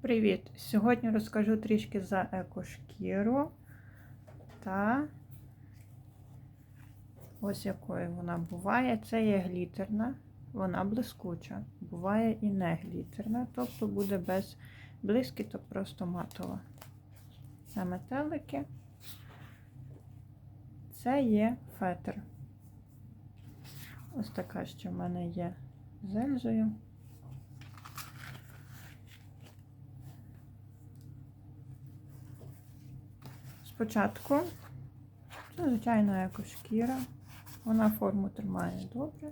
Привіт! Сьогодні розкажу трішки за екошкіру та ось якою вона буває. Це є глітерна, вона блискуча. Буває і не глітерна, тобто буде без блискіту, просто матова. Це метелики. Це є фетр. Ось така ще в мене є з Спочатку, це, звичайно, екошкіра. Вона форму тримає добре.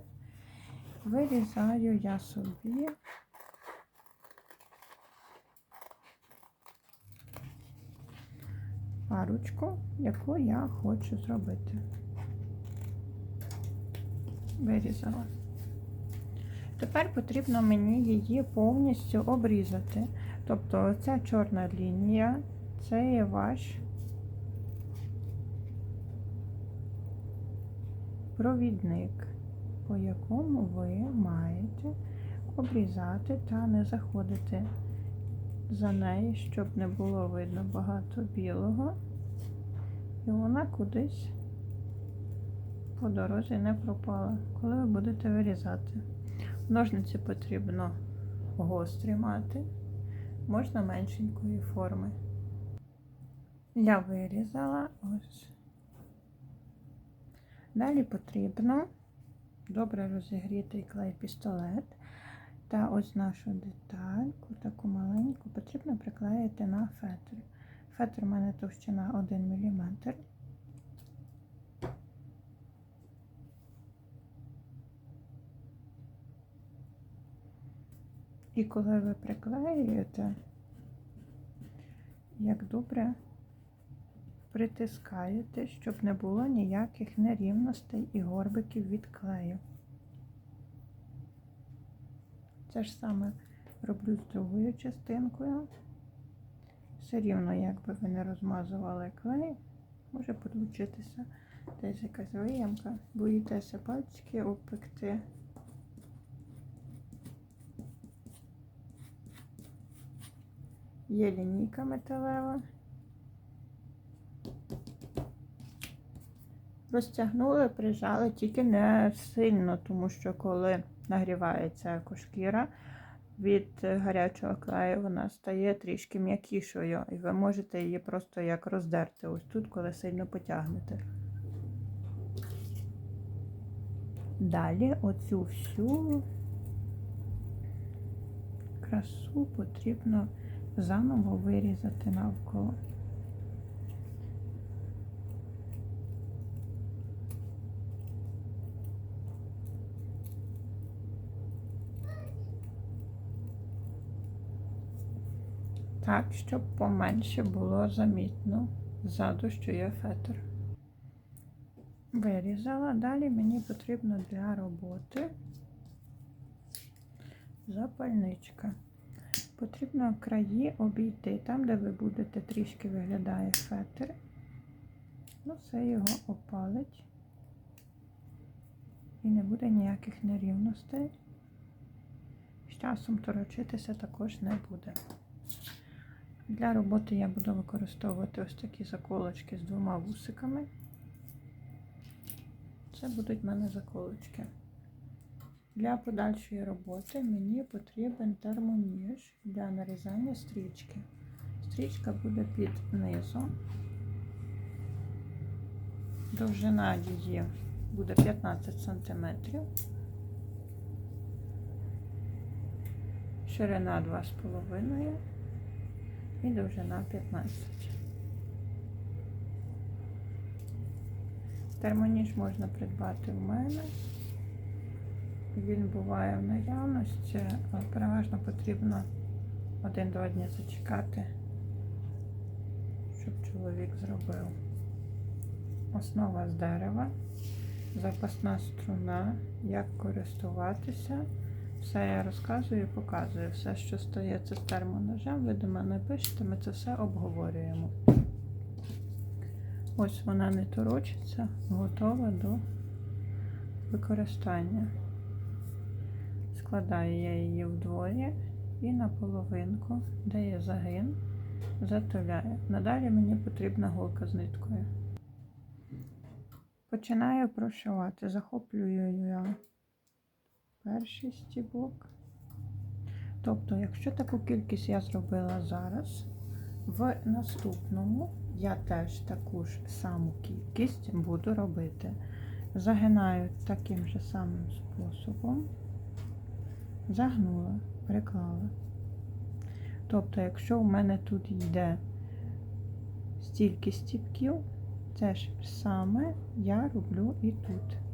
Вирізаю я собі парочку, яку я хочу зробити. Вирізала. Тепер потрібно мені її повністю обрізати. Тобто ця чорна лінія, це є ваш провідник, по якому ви маєте обрізати та не заходити за неї, щоб не було видно багато білого, і вона кудись по дорозі не пропала, коли ви будете вирізати. Ножниці потрібно гострі мати, можна меншенької форми. Я вирізала ось. Далі потрібно добре розігрітий клей пістолет. Та ось нашу детальку, таку маленьку, потрібно приклеїти на фетр. Фетр у мене товщина 1 мм. І коли ви приклеюєте, як добре притискаєте, щоб не було ніяких нерівностей і горбиків від клею. Це ж саме роблю з другою частинкою. Все рівно, якби ви не розмазували клей, може получитися десь якась виямка, боїтеся пальчики обпекти. Є лінійка металева. Розтягнули, прижали, тільки не сильно, тому що коли нагрівається екошкіра, від гарячого клею вона стає трішки м'якішою, і ви можете її просто як роздерти ось тут, коли сильно потягнете. Далі оцю всю красу потрібно заново вирізати навколо. Так, щоб поменше було замітно ззаду, що є фетр. Вирізала. Далі мені потрібно для роботи запальничка. Потрібно краї обійти там, де ви будете трішки виглядає фетр. Ну, все його опалить. І не буде ніяких нерівностей. З часом торочитися також не буде. Для роботи я буду використовувати ось такі заколочки з двома вусиками. Це будуть в мене заколочки. Для подальшої роботи мені потрібен термоніж для нарізання стрічки. Стрічка буде під низом. Довжина її буде 15 см. Ширина 2,5 і довжина 15. Термоніж можна придбати в мене. Він буває в наявності, але переважно потрібно один-два дні зачекати, щоб чоловік зробив. Основа з дерева, запасна струна, як користуватися. Все я розказую і показую. Все, що стається з термоножем, ви до мене пишете, ми це все обговорюємо. Ось вона не торочиться, готова до використання. Складаю я її вдвоє і на половинку, де є загин, затуляю. Надалі мені потрібна голка з ниткою. Починаю прошивати, захоплюю я перший стібок. Тобто, якщо таку кількість я зробила зараз, в наступному я теж таку ж саму кількість буду робити. Загинаю таким же самим способом, загнула, приклала. Тобто, якщо в мене тут йде стільки стіпків, те ж саме я роблю і тут.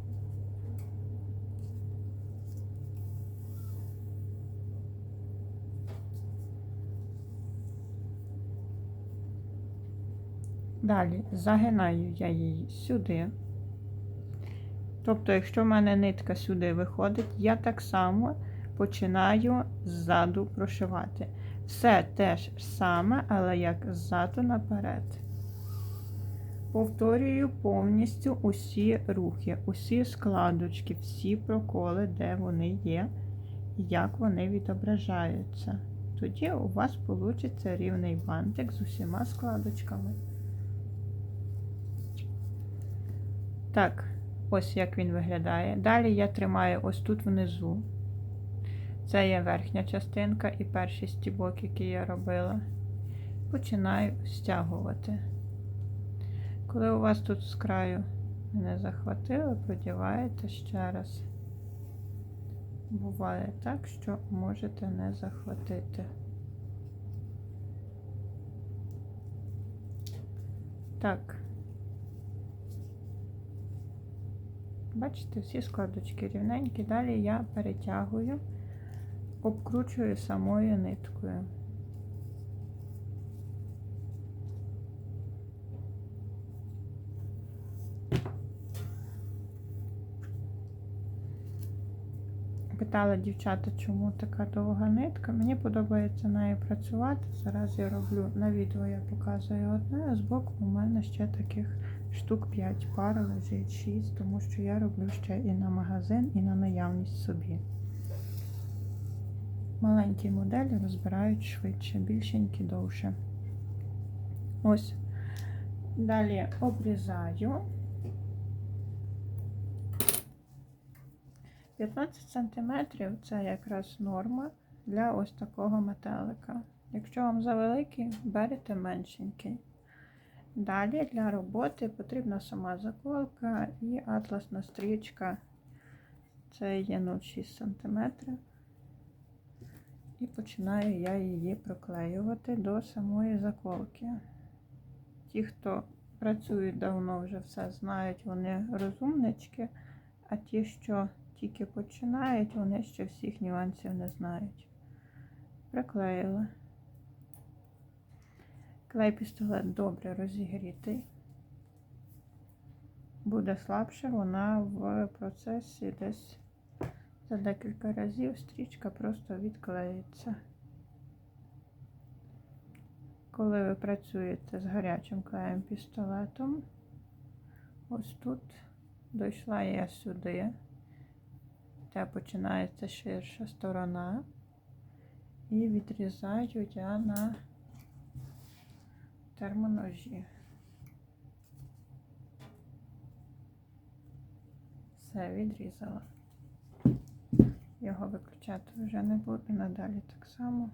Далі загинаю я її сюди. Тобто, якщо в мене нитка сюди виходить, я так само починаю ззаду прошивати. Все теж саме, але як ззаду наперед. Повторюю повністю усі рухи, усі складочки, всі проколи, де вони є, як вони відображаються. Тоді у вас вийде рівний бантик з усіма складочками. Так, ось як він виглядає. Далі я тримаю ось тут внизу. Це є верхня частинка і перший стібок, який я робила. Починаю стягувати. Коли у вас тут з краю не захватило, продіваєте ще раз. Буває так, що можете не захватити. Так. Бачите, всі складочки рівненькі. Далі я перетягую, обкручую самою ниткою. Питала дівчата, чому така довга нитка. Мені подобається нею працювати. Зараз я роблю на відео, я показую одне, а збоку у мене ще таких штук 5 пар лежить 6, тому що я роблю ще і на магазин, і на наявність собі. Маленькі моделі розбирають швидше, більшенькі довше. Ось. Далі обрізаю. 15 см це якраз норма для ось такого метелика. Якщо вам завеликий, берете меншенький. Далі для роботи потрібна сама заколка і атласна стрічка. Це є 0,6 см. І починаю я її проклеювати до самої заколки. Ті, хто працюють давно, вже все знають, вони розумнички, а ті, що тільки починають, вони ще всіх нюансів не знають. Приклеїла. Клей пістолет добре розігрітий. Буде слабше, вона в процесі десь за декілька разів стрічка просто відклеїться. Коли ви працюєте з гарячим клеєм пістолетом, ось тут дійшла я сюди, де починається ширша сторона, і відрізаю я на термоножі. Все, відрізала. Його виключати вже не буду, надалі так само.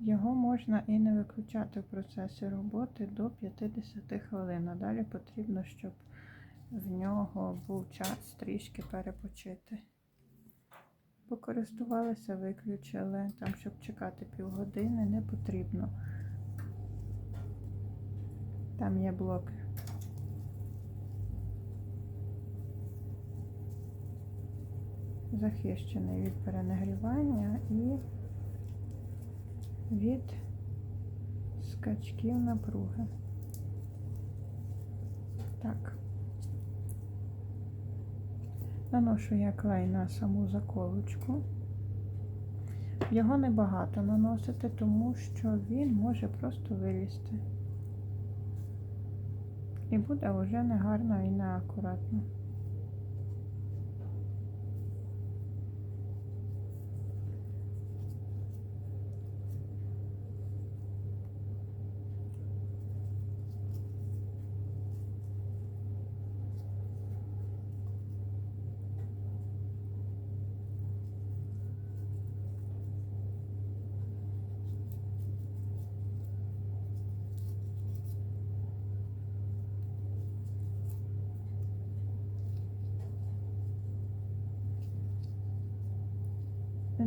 Його можна і не виключати в процесі роботи до 50 хвилин. Далі потрібно, щоб в нього був час трішки перепочити. Покористувалися, виключили. Там, щоб чекати півгодини, не потрібно. Там є блок. Захищений від перенагрівання і від скачків напруги. Так. Наношу я клей на саму заколочку. Його небагато наносити, тому що він може просто вилізти. І буде вже негарно і неакуратно.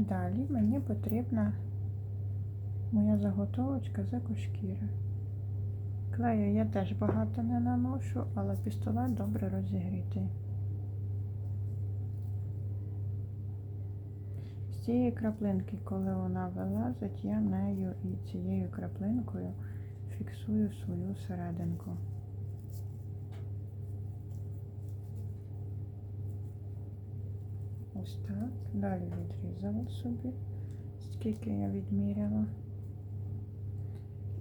Далі мені потрібна моя заготовочка з екошкіри. Клею я теж багато не наношу, але пістолет добре розігрітий. З цієї краплинки, коли вона вилазить, я нею і цією краплинкою фіксую свою серединку. Ось так. Далі відрізала собі, скільки я відміряла.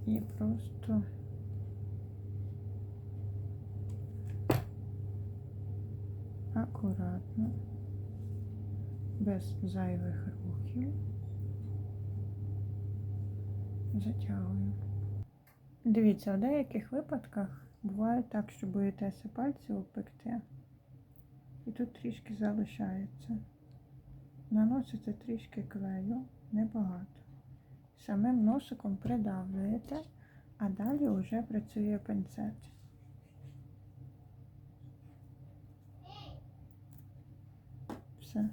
І просто акуратно, без зайвих рухів, затягую. Дивіться, в деяких випадках буває так, що боїтеся пальці обпекти, і тут трішки залишається. Наносите трішки клею, небагато. Самим носиком придавлюєте, а далі вже працює пинцет. Все.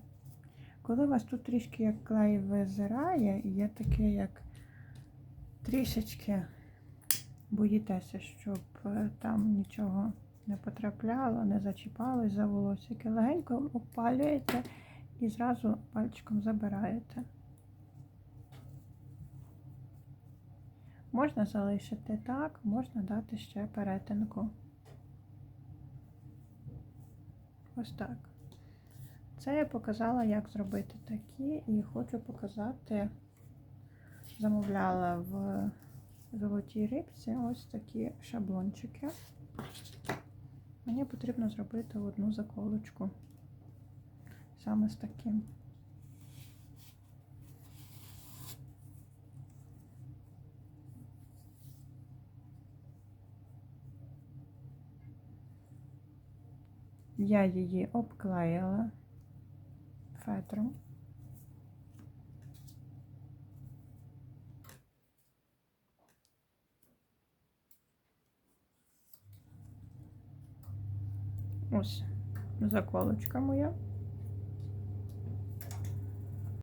Коли у вас тут трішки як клей визирає, є таке, як трішечки боїтеся, щоб е, там нічого не потрапляло, не зачіпалось за волосики, легенько обпалюєте і зразу пальчиком забираєте. Можна залишити так, можна дати ще перетинку. Ось так. Це я показала, як зробити такі, і хочу показати, замовляла в золотій рибці ось такі шаблончики. Мені потрібно зробити одну заколочку саме з таким. Я її обклеїла фетром. Ось заколочка моя.